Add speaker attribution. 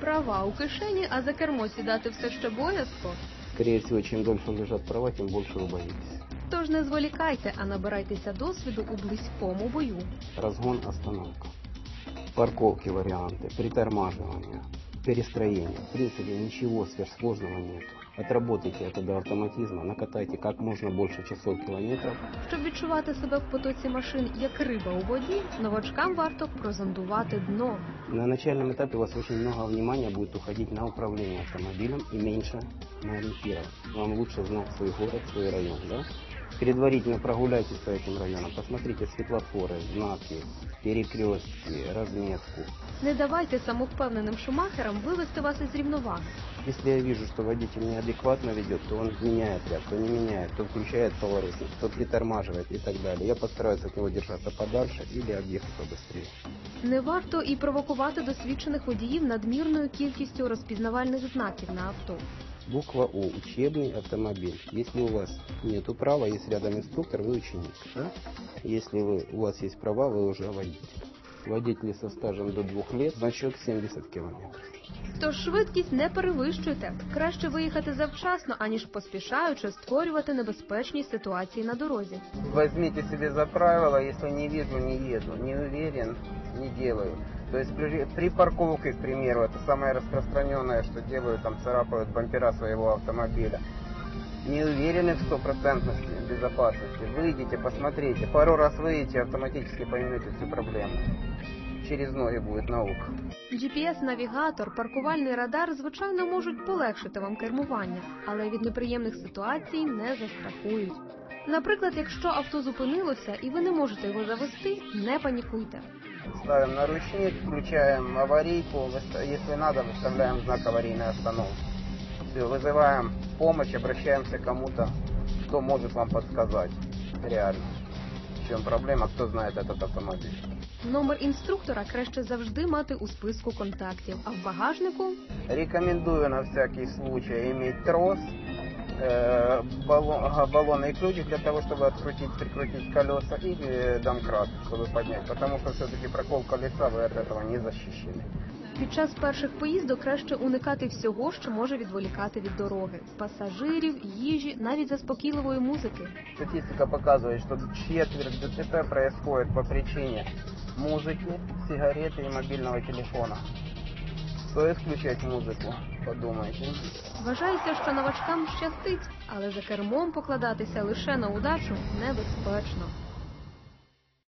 Speaker 1: Права у кишені, а за кермо сідати все ще боязко.
Speaker 2: Скоріше всього, чим дольше лежать права, тим більше ви боїтесь.
Speaker 1: Тож не зволікайте, а набирайтеся досвіду у близькому бою.
Speaker 2: Разгон, остановка. Парковки варіанти, притормаживание, перестроение. В принципе, ничего сверхсложного нет. Отработайте это до автоматизма, накатайте как можно больше часов километров.
Speaker 1: Щоб відчувати себе в потоці машин як риба у воді, новачкам варто прозондувати дно.
Speaker 2: На начальном этапе у вас очень много внимания будет уходить на управление автомобилем и меньше на ориентиров. Вам лучше знать свой город, свой район, да? Предварительно прогуляйтесь по этим районам, посмотрите светлофоры, знаки, перекрестки, разметку.
Speaker 1: Не давайте самовпевненим шумахерам вивести вас із рівноваги.
Speaker 2: Если я вижу, что водитель неадекватно ведет, то он меняет ряд, то не меняет, то включает поворотник, то притормаживает и так далее. Я постараюсь от него держаться подальше или объехать побыстрее.
Speaker 1: Не варто і провокувати досвідчених водіїв надмірною кількістю розпізнавальних знаків на авто.
Speaker 2: Буква О. Учебный автомобиль. Если у вас нет права, есть рядом инструктор, вы ученик. Да? Если вы, у вас есть права, вы уже водитель. Водители со стажем до двух лет, значок 70 километров.
Speaker 1: Тож швидкість не перевищуйте. Краще виїхати завчасно, аніж поспішаючи створювати небезпечні ситуації на дорозі.
Speaker 2: Возьмите себе за правило, если не вижу, не еду, не уверен, не делаю. То есть при, при парковке, к примеру, это самое распространенное, что делают, там царапают бампера своего автомобиля. Не уверены в стопроцентности безопасности. Выйдите, посмотрите. Пару раз выйдете, автоматически поймете всю проблему. Через ноги будет наука.
Speaker 1: GPS-навігатор, паркувальний радар, звичайно, можуть полегшити вам кермування, але від неприємних ситуацій не застрахують. Наприклад, якщо авто зупинилося і ви не можете його завести, не панікуйте.
Speaker 2: Ставим на ручник, включаем аварийку. выста- Если надо, выставляем знак аварийной остановки. Все, вызываем помощь, обращаемся к кому-то, кто может вам подсказать. Реально. В чем проблема, кто знает этот автомобиль.
Speaker 1: Номер інструктора краще завжди мати у списку контактів, а в багажнику
Speaker 2: Рекомендую на всякий случай иметь трос, э, баллон, ага, баллонный ключик для того, чтобы открутить, прикрутить колеса и э, домкрат, чтобы поднять. Потому что все-таки прокол колеса вы от этого не защищены.
Speaker 1: під час перших поїздок краще уникати всього, що може відволікати від дороги пасажирів, їжі, навіть заспокійливої музики.
Speaker 2: Статистика показывает, что четверть ДТП происходит по причине музыки, сигареты и мобильного телефона. Стоит включать музику, Подумайте.
Speaker 1: Вважається, що новачкам щастить, але за кермом покладатися лише на удачу небезпечно.